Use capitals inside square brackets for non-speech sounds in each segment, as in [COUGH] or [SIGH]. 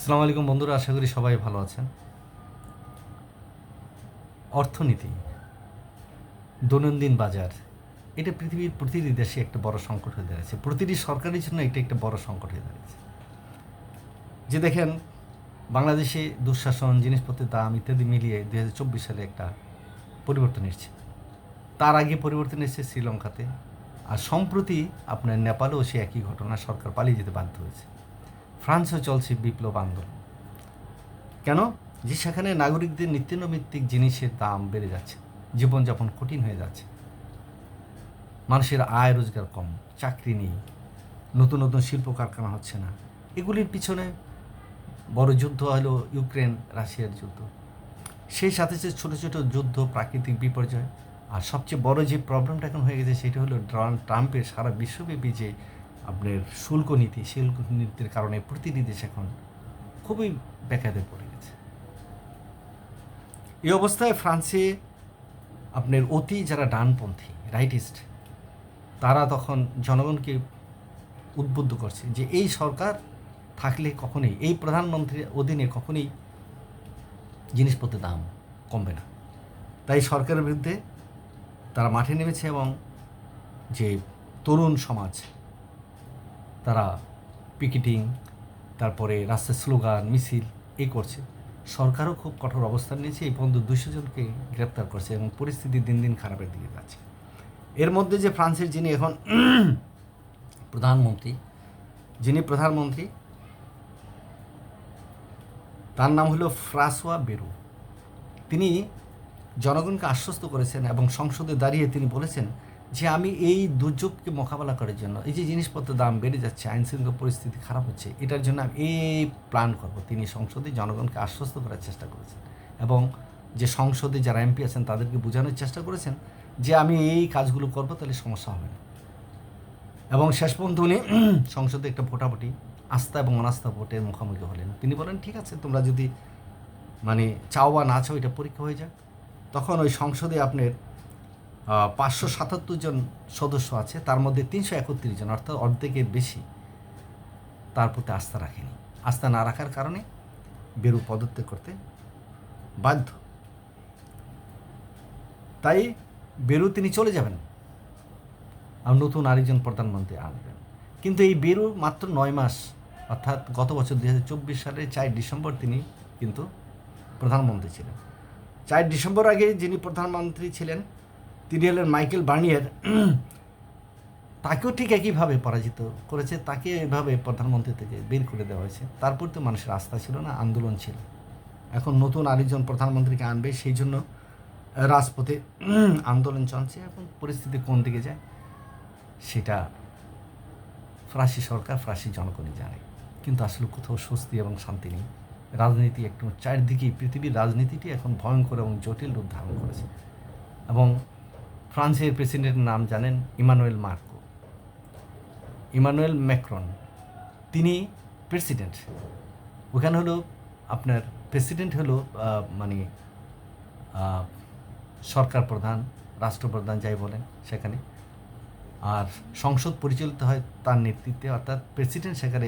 আসসালামু আলাইকুম বন্ধুরা, আশা করি সবাই ভালো আছেন। অর্থনীতি, দৈনন্দিন বাজার, এটা পৃথিবীর প্রতিটি দেশে একটা বড় সংকট হয়ে দাঁড়িয়েছে। প্রতিটি সরকারের জন্য এটা একটা বড় সংকট হয়ে দাঁড়িয়েছে। যে দেখেন, বাংলাদেশে দুঃশাসন, জিনিসপত্রের দাম ইত্যাদি মিলিয়ে দু হাজার চব্বিশ সালে একটা পরিবর্তন এসেছে। তার আগে পরিবর্তন এসেছে শ্রীলঙ্কাতে। আর সম্প্রতি আপনার নেপালেও সে একই ঘটনা সরকার পালিয়ে যেতে বাধ্য হয়েছে। ফ্রান্সেও চলছে বিপ্লব আন্দোলন। কেন? যে সেখানে নাগরিকদের নিত্যনৈমিত্তিক জিনিসের দাম বেড়ে যাচ্ছে, জীবনযাপন কঠিন হয়ে যাচ্ছে। মানুষের আয় রোজগার কম, চাকরি নেই, নতুন নতুন শিল্প কারখানা হচ্ছে না। এগুলির পিছনে বড় যুদ্ধ হলো ইউক্রেন, রাশিয়ার যুদ্ধ। সেই সাথে যে ছোটো ছোটো যুদ্ধ, প্রাকৃতিক বিপর্যয়। আর সবচেয়ে বড় যে প্রবলেমটা এখন হয়ে গেছে, সেটা হলো ডোনাল্ড ট্রাম্পের সারা বিশ্বব্যাপী যে আপনার শুল্ক নীতি, শুল্ক নীতির কারণে প্রতিটি দেশ এখন খুবই ব্যাখ্যাতে পড়ে গেছে। এই অবস্থায় ফ্রান্সে আপনার অতি যারা ডানপন্থী রাইটিস্ট তারা তখন জনগণকে উদ্বুদ্ধ করছে যে এই সরকার থাকলে কখনোই, এই প্রধানমন্ত্রীর অধীনে কখনোই জিনিসপত্রের দাম কমবে না। তাই সরকারের বিরুদ্ধে তারা মাঠে নেমেছে এবং যে তরুণ সমাজ তারা পিকেটিং, তারপরে রাস্তায় স্লোগান, মিছিল এই করছে। সরকারও খুব কঠোর অবস্থান নিয়েছে, এই পর্যন্ত দুশো জনকে গ্রেপ্তার করছে এবং পরিস্থিতি দিন দিন খারাপের দিকে যাচ্ছে। এর মধ্যে যে ফ্রান্সের যিনি এখন [CLEARS THROAT] প্রধানমন্ত্রী, যিনি প্রধানমন্ত্রী, তার নাম হলো ফ্রাসোয়া বেরু। তিনি জনগণকে আশ্বস্ত করেছেন এবং সংসদে দাঁড়িয়ে তিনি বলেছেন যে আমি এই দুর্যোগকে মোকাবেলা করার জন্য, এই যে জিনিসপত্রের দাম বেড়ে যাচ্ছে, আইন শৃঙ্খলা পরিস্থিতি খারাপ হচ্ছে, এটার জন্য আমি এই প্ল্যান করব। তিনি সংসদে জনগণকে আশ্বস্ত করার চেষ্টা করেছেন এবং যে সংসদে যারা এমপি আছেন, তাদেরকে বোঝানোর চেষ্টা করেছেন যে আমি এই কাজগুলো করব, তাহলে সমস্যা হবে না। এবং শেষ পর্যন্ত উনি [CLEARS THROAT] সংসদে একটা ভোটাভুটি, আস্থা এবং অনাস্থা ভোটের মুখোমুখি হলেন। তিনি বলেন, ঠিক আছে, তোমরা যদি মানে চাও বা না চাও, এটা পরীক্ষা হয়ে যাক। তখন ওই সংসদে আপনার পাঁচশো সাতাত্তর জন সদস্য আছে, তার মধ্যে তিনশো একত্রিশ জন, অর্থাৎ অর্ধেকের বেশি তার প্রতি আস্থা রাখেনি। আস্থা না রাখার কারণে বেরু পদত্যাগ করতে বাধ্য। তাই বেরু তিনি চলে যাবেন আর নতুন আরেকজন প্রধানমন্ত্রী আনবেন কিন্তু এই বেরু মাত্র নয় মাস, অর্থাৎ গত বছর দু হাজার চব্বিশ সালের চার ডিসেম্বর তিনি কিন্তু প্রধানমন্ত্রী ছিলেন। চার ডিসেম্বর আগে যিনি প্রধানমন্ত্রী ছিলেন তিনি হলেন মাইকেল বার্নিয়ার। তাকেও ঠিক একইভাবে পরাজিত করেছে, তাকে এভাবে প্রধানমন্ত্রী থেকে বের করে দেওয়া হয়েছে। তারপর তো মানুষের আস্থা ছিল না, আন্দোলন ছিল। এখন নতুন আরেকজন প্রধানমন্ত্রীকে আনবে, সেই জন্য রাজপথে আন্দোলন চলছে। এবং পরিস্থিতি কোন দিকে যায়, সেটা ফরাসি সরকার, ফরাসি জনগণই জানে। কিন্তু আসলে কোথাও স্বস্তি এবং শান্তি নেই। রাজনীতি একটু চারদিকে পৃথিবীর রাজনীতিটি এখন ভয়ঙ্কর এবং জটিল রূপ ধারণ করেছে। এবং ফ্রান্সের প্রেসিডেন্টের নাম জানেন ইমানুয়েল মার্কো। ইমানুয়েল ম্যাক্রন, তিনি প্রেসিডেন্ট। ওখানে হলো আপনার প্রেসিডেন্ট হলো মানে সরকার প্রধান, রাষ্ট্রপ্রধান যাই বলেন সেখানে। আর সংসদ পরিচালিত হয় তার নেতৃত্বে, অর্থাৎ প্রেসিডেন্ট সেখানে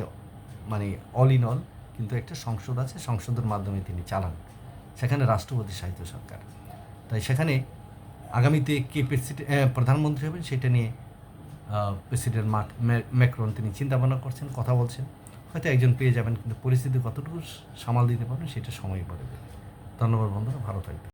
মানে অল ইন অল কিন্তু একটা সংসদ আছে, সংসদের মাধ্যমে তিনি চালান। সেখানে রাষ্ট্রপতি সাহিত্য সরকার। তাই সেখানে আগামীতে কে প্রেসিডেন্ট প্রধানমন্ত্রী হবেন সেটা নিয়ে প্রেসিডেন্ট মার্ক ম্যাক্রন তিনি চিন্তা ভাবনা করছেন, কথা বলছেন। হয়তো একজন পেয়ে যাবেন, কিন্তু পরিস্থিতি কতটুকু সামাল দিতে পারবেন সেটা সময় বলে ধন্যবাদ বন্ধুরা, ভালো থাকবেন।